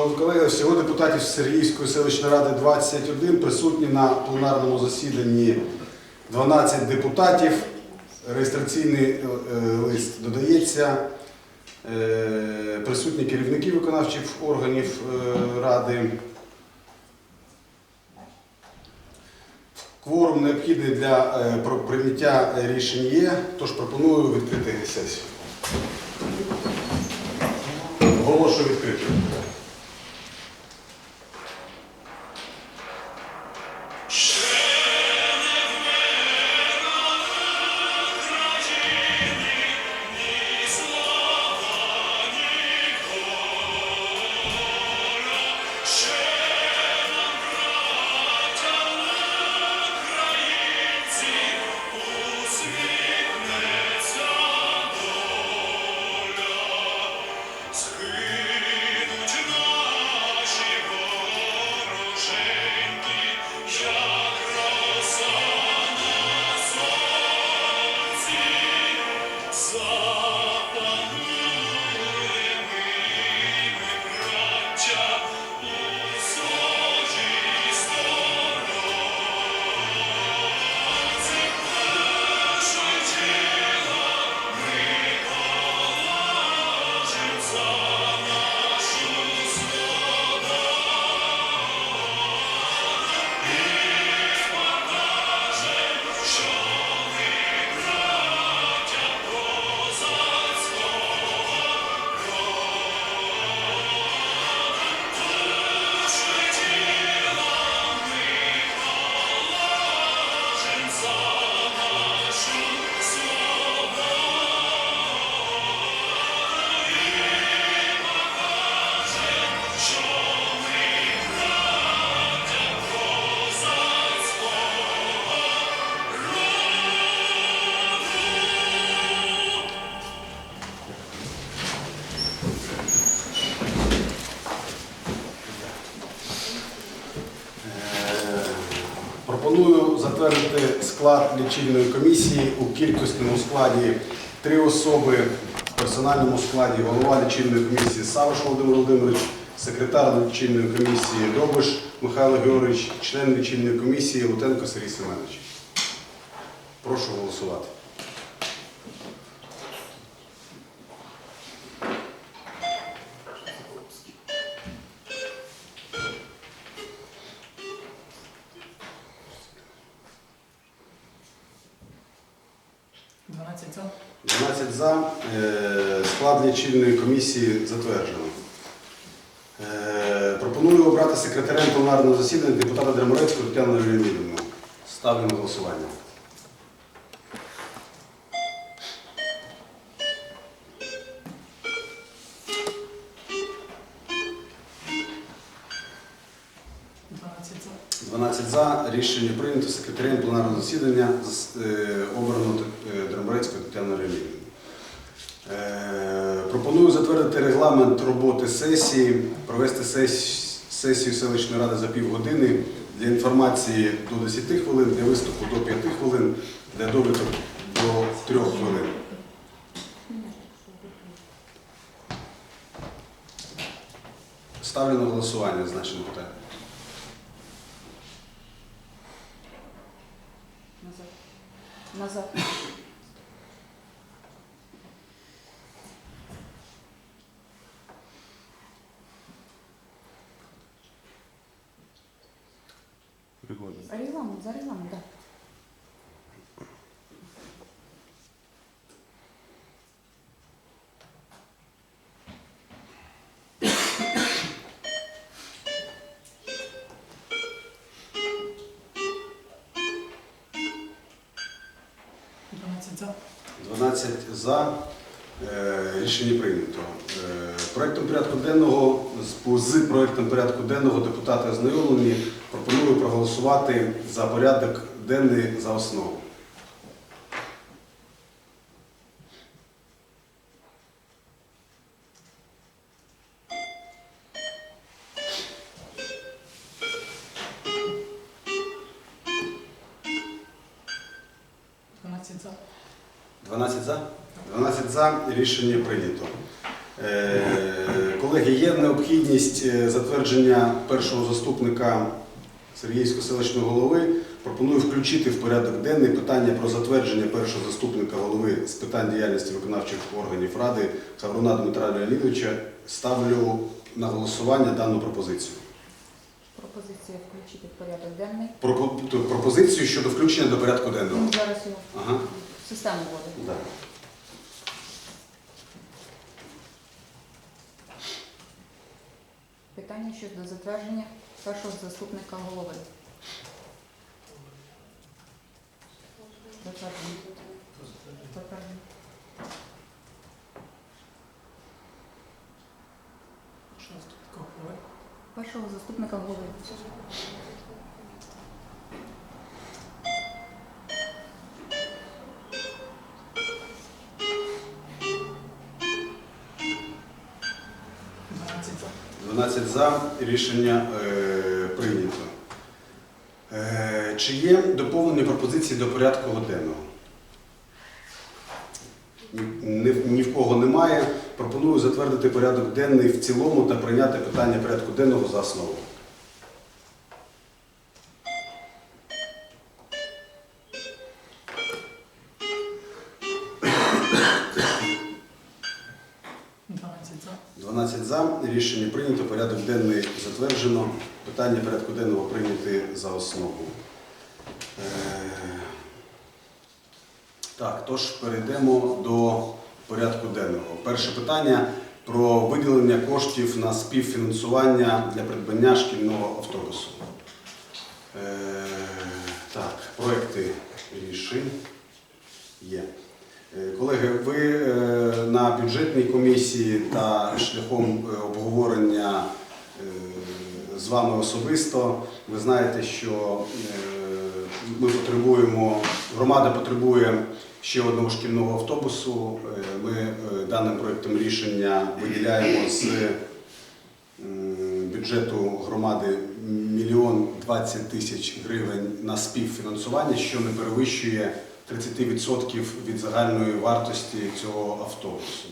Шановні колеги, всього депутатів Сергійської селищної ради 21 присутні на пленарному засіданні 12 депутатів. Реєстраційний е, лист додається. Е, Присутні керівники виконавчих органів е, ради. Кворум необхідний для прийняття рішень є, тож пропоную відкрити сесію. Оголошую відкритою. Пропоную затвердити склад лічильної комісії у кількісному складі три особи, в персональному складі голова лічильної комісії Савиш Володимир Володимирович, секретар лічильної комісії Добиш Михайло Георгійович, член лічильної комісії Лутенко Сергій Семенович. Прошу голосувати. Дванадцять за. 12 за. Е, Склад лічильної комісії затверджено. Е, Пропоную обрати секретарем пленарного засідання депутата Дреморецького Тетяну Леонідовну. Ставлю на голосування. Дванадцять за. 12 за. Рішення прийнято. Секретарем пленарного засідання зас- е, обрано е, Дреморецького Тетяну Леонідовну. Е, Пропоную затвердити регламент роботи сесії, провести сесію селищної ради за півгодини. Для інформації до 10 хвилин, для виступу до 5 хвилин, для довідок до 3 хвилин. Ставлю на голосування значне питання. Назад. Регламент, 12 за. Е, Рішення прийнято. Е, Проектом порядку денного з проектом порядку денного депутати ознайомлені. Пропоную проголосувати за порядок денний за основу. 12 за? 12 за. Рішення прийнято. Е, Колеги, є необхідність е, затвердження першого заступника Сергійського селищного голови. Пропоную включити в порядок денний питання про затвердження першого заступника голови з питань діяльності виконавчих органів Ради Хавруна Дмитра Леонідовича. Ставлю на голосування дану пропозицію. Пропозиція включити в порядок денний. Пропо- Пропозицію щодо включення до порядку денного. Зараз його Ага. Систему вводить. Да. Питання щодо затвердження першого заступника голови. Затвердження. Тут такого голови? Першого заступника голови. Рішення е, прийнято. Е, чи є доповнені пропозиції до порядку годинного? Ні, в кого немає. Пропоную затвердити порядок денний в цілому та прийняти питання порядку денного за основу. Питання порядку денного прийняти за основу. Е, Так, тож перейдемо до порядку денного. Перше питання про виділення коштів на співфінансування для придбання шкільного автобусу. Е, Так, проекти рішень є. Е, Колеги, ви е, на бюджетній комісії та шляхом е, обговорення з вами особисто, ви знаєте, що е, ми потребуємо, громада потребує ще одного шкільного автобусу. Е, Ми е, даним проєктом рішення виділяємо з бюджету громади мільйон 20 тисяч гривень на співфінансування, що не перевищує 30% від загальної вартості цього автобусу.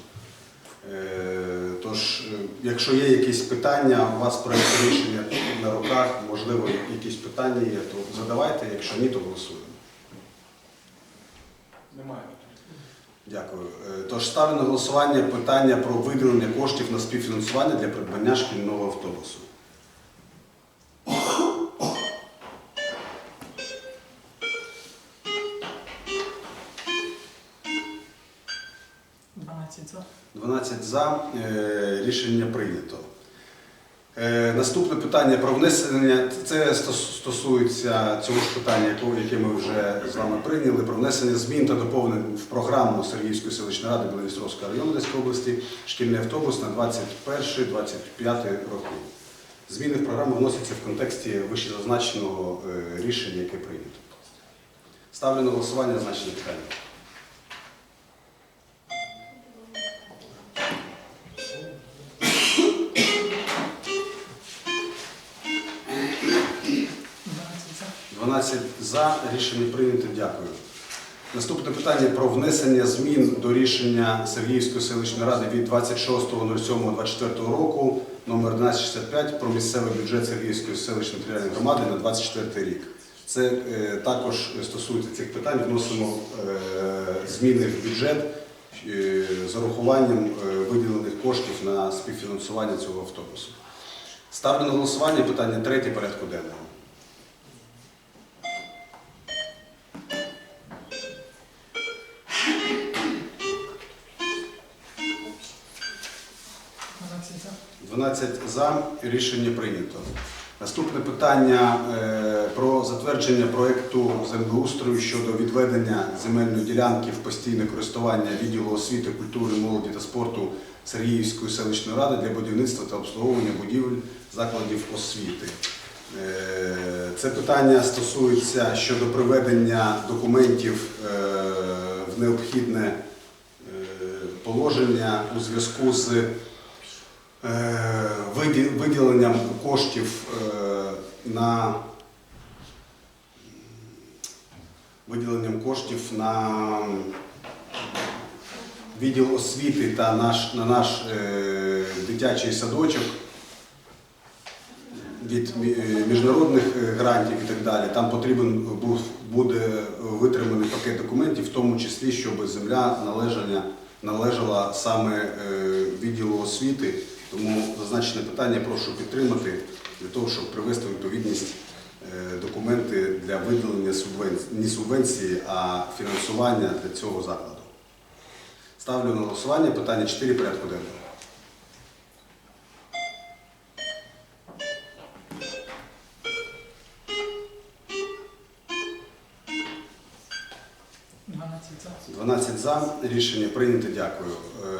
Тож, якщо є якісь питання, у вас проєкт рішення на руках, можливо, якісь питання є, то задавайте, якщо ні, то голосуємо. Немає. Дякую. Е, Тож ставлю на голосування питання про виділення коштів на співфінансування для придбання шкільного автобусу. 12 за. Е, Рішення прийнято. Е, Наступне питання про внесення, це стосується цього ж питання, яке ми вже з вами прийняли, про внесення змін та доповнень в програму Сергіївської селищної ради Біловістровського району Одеської області шкільний автобус на 21-25 роки. Зміни в програму вносяться в контексті вищезазначеного е, рішення, яке прийнято. Ставлю на голосування зазначене питання. 12 за. Рішення прийнято. Дякую. Наступне питання про внесення змін до рішення Сергіївської селищної ради від 26.07.24 року номер 1165 про місцевий бюджет Сергіївської селищної територіальної громади на 24 рік. Це е, також стосується цих питань. Вносимо е, зміни в бюджет е, з урахуванням е, виділених коштів на співфінансування цього автобусу. Ставлю на голосування питання третє порядку денного. 11 за. Рішення прийнято. Наступне питання е, про затвердження проєкту землеустрою щодо відведення земельної ділянки в постійне користування відділу освіти, культури, молоді та спорту Сергіївської селищної ради для будівництва та обслуговування будівель закладів освіти. Е, це питання стосується щодо приведення документів е, в необхідне положення у зв'язку з виділенням коштів е, на виділенням коштів на відділ освіти та наш, на наш е, дитячий садочок від е, міжнародних е, грантів і так далі. Там потрібен був, буде витриманий пакет документів, в тому числі, щоб земля належання, належала саме е, відділу освіти. Тому зазначене питання прошу підтримати для того, щоб привести відповідність е, документи для виділення субвенції, не субвенції, а фінансування для цього закладу. Ставлю на голосування питання 4 порядку денного. Рішення прийнято. Дякую.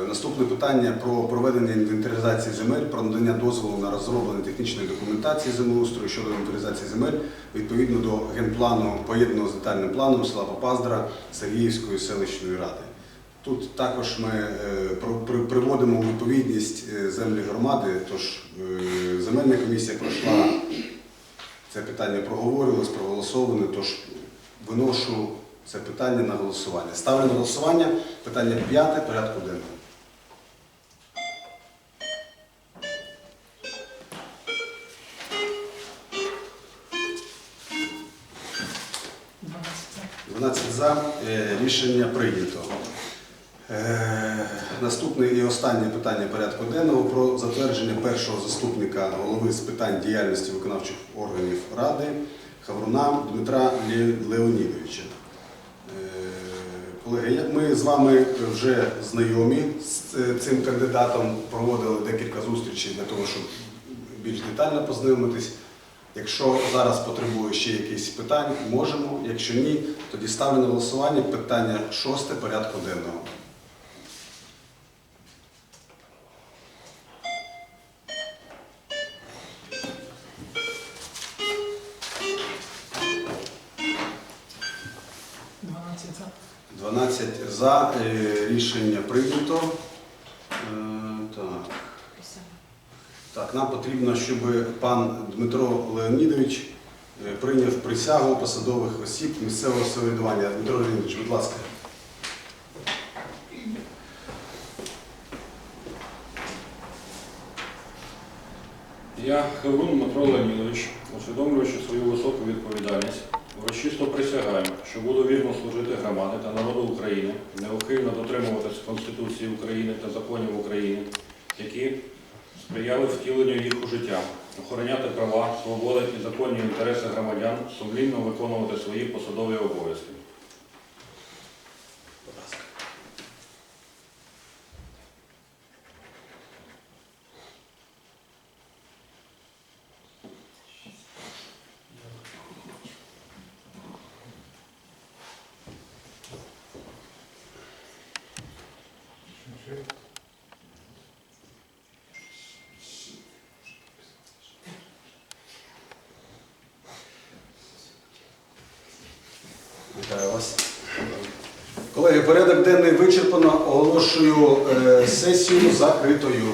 Е, Наступне питання про проведення інвентаризації земель, про надання дозволу на розроблення технічної документації землеустрою щодо інвентаризації земель відповідно до генплану поєднаного з детальним планом села Попаздра Сергіївської селищної ради. Тут також ми е, приводимо відповідність е, землі громади, тож земельна комісія пройшла це питання проговорювалось, проголосоване, тож виношу це питання на голосування. Ставлю на голосування питання п'яте порядку денного. За. 12 за. Е, Рішення прийнято. Е, Наступне і останнє питання порядку денного про затвердження першого заступника голови з питань діяльності виконавчих органів Ради Хавруна Дмитра Леонідовича. Колеги, ми з вами вже знайомі з е, цим кандидатом, проводили декілька зустрічей для того, щоб більш детально познайомитись. Якщо зараз потребує ще якісь питань, можемо. Якщо ні, тоді ставлю на голосування питання шосте порядку денного. 12 за. Е, Рішення прийнято. Е, Так. Так, нам потрібно, щоб пан Дмитро Леонідович е, прийняв присягу посадових осіб місцевого самоврядування. Дмитро Леонідович, будь ласка. Я Хеврун Дмитро Леонідович, усвідомлюючи свою високу відповідальність, урочисто присягаю, що буду вірно служити громади та народу України, неухильно дотримуватися Конституції України та законів України, які сприяли втіленню їх у життя, охороняти права, свободи і законні інтереси громадян, сумлінно виконувати свої посадові обов'язки. Вітаю вас. Колеги, порядок денний вичерпано. Оголошую е, сесію закритою.